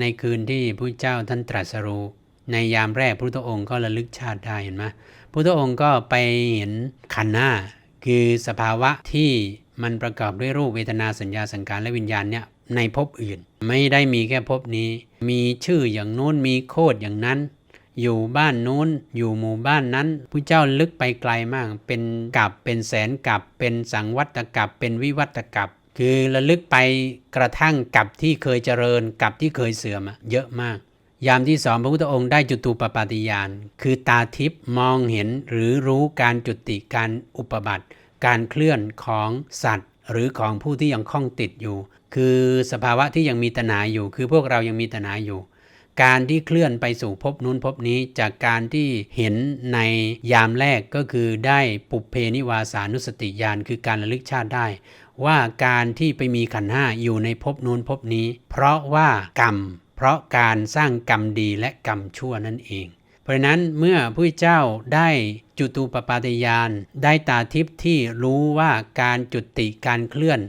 ในคืนที่พระเจ้าท่านตรัสรู้ในยามแรกพระพุทธองค์ก็ระลึกชาติได้เห็นไหมพระพุทธองค์ก็ไปเห็นขันธ์หน้า คือสภาวะที่มันประกอบด้วยรูปเวทนาสัญญาสังขารและวิญญาณเนี่ยในภพอื่น ไม่ได้มีแค่ภพนี้ มีชื่ออย่างโน้นมีโคดอย่างนั้น อยู่บ้านโน้นอยู่หมู่บ้านนั้นพระเจ้าลึกไปไกลมาก เป็นกับเป็นแสนกับเป็นสังวัตกับเป็นวิวัตกับ คือระลึกไปกระทั่งกับที่เคยเจริญกับที่เคยเสื่อมเยอะมาก ยามที่สองพระพุทธองค์ได้จุตูปปาติยาน คือตาทิพย์มองเห็นหรือรู้การจุติการอุปบัติ การเคลื่อนของสัตว์ หรือของผู้ที่ยังคล้องติดอยู่ คือสภาวะที่ยังมีตนาอยู่ คือพวกเรายังมีตนาอยู่ การที่เคลื่อนไปสู่ภพนู้นภพนี้จากการที่เห็นในยามแรกก็คือได้ปุเพนิวาสานุสติญาณคือการระลึกชาติได้ ว่าการที่ไปมีขันห้าอยู่ในภพนู้นภพนี้ เพราะว่ากรรม เพราะการสร้างกรรมดีและกรรมชั่วนั่นเอง เพราะฉะนั้นเมื่อผู้เจ้าได้จุตูปปาตยานได้ตาทิพย์ที่รู้ว่าการจุติการเคลื่อน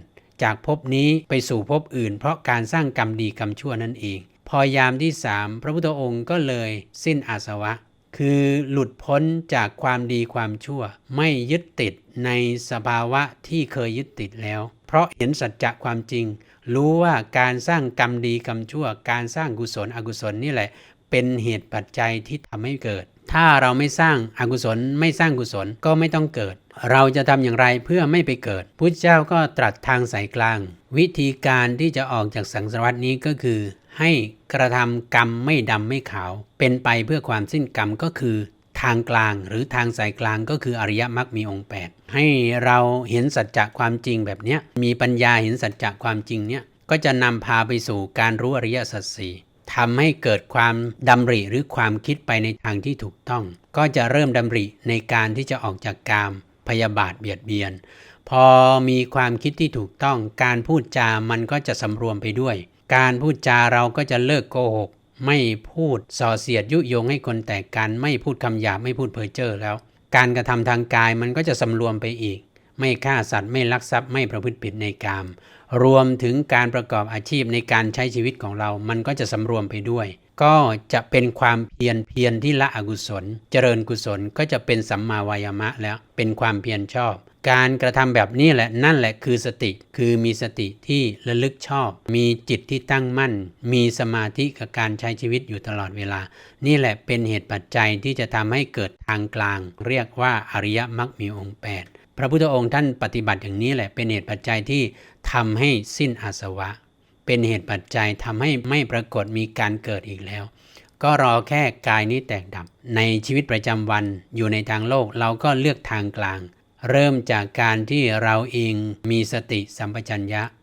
จากภพนี้ไปสู่ภพอื่น เพราะการสร้างกรรมดีกรรมชั่วนั่นเอง พอยามที่สามพระพุทธองค์ก็เลยสิ้นอาสวะ คือหลุดพ้นจากความดีความชั่ว ไม่ยึดติดในสภาวะที่เคยยึดติดแล้ว เพราะเห็นสัจจะความจริง รู้ว่าการสร้างกรรมดีกรรมชั่ว การสร้างกุศลอกุศลนี่แหละ เป็นเหตุปัจจัยที่ทำให้เกิด ถ้าเราไม่สร้างอากุศลไม่สร้างกุศลก็ไม่ต้องเกิด เราจะทำอย่างไรเพื่อไม่ไปเกิดพุทธเจ้าก็ตรัสทางสายกลาง วิธีการที่จะออกจากสังสารวัตนี้ก็คือ ให้กระทำกรรมไม่ดำไม่ขาว เป็นไปเพื่อความสิ้นกรรมก็คือทางกลางหรือทางสายกลางก็คืออริยมรรคมีองค์ 8 ให้เราเห็นสัจจะความจริงแบบนี้มีปัญญาเห็นสัจจะความจริงเนี้ยก็จะนำพาไปสู่การรู้อริยสัจสี่ทำให้เกิดความดำริหรือความคิดไปในทางที่ถูกต้อง ก็จะเริ่มดำริในการที่จะออกจากกามพยาบาทเบียดเบียน พอมีความคิดที่ถูกต้องการพูดจามันก็จะสำรวมไปด้วย การพูดจาเราก็จะเลิกโกหก ไม่พูดส่อเสียดยุยงให้คนแตกกัน ไม่พูดคำหยาบไม่พูดเพ้อเจ้อแล้ว การกระทำทางกายมันก็จะสำรวมไปอีก ไม่ฆ่าสัตว์ไม่ลักทรัพย์ไม่ประพฤติผิดในกาม รวมถึงการประกอบอาชีพในการใช้ชีวิตของเรา มันก็จะสำรวมไปด้วย ก็จะเป็นความเพียรเพียรที่ละอกุศล เจริญกุศลก็จะเป็นสัมมาวายามะแล้วเป็นความเพียรชอบ การกระทำแบบนี้แหละนั่นแหละคือสติ คือมีสติที่ระลึกชอบ มีจิตที่ตั้งมั่น มีสมาธิกับการใช้ชีวิตอยู่ตลอดเวลา นี่แหละเป็นเหตุปัจจัยที่จะทำให้เกิดทางกลาง เรียกว่าอริยมรรคมีองค์8 พระพุทธองค์ท่านปฏิบัติอย่างนี้แหละเป็นเหตุปัจจัยที่ทำให้สิ้นอาสวะ เป็นเหตุปัจจัยทำให้ไม่ปรากฏมีการเกิดอีกแล้ว ก็รอแค่กายนี้แตกดับ ในชีวิตประจำวันอยู่ในทางโลกเราก็เลือกทางกลาง เริ่มจากการที่เราเองมีสติสัมปชัญญะ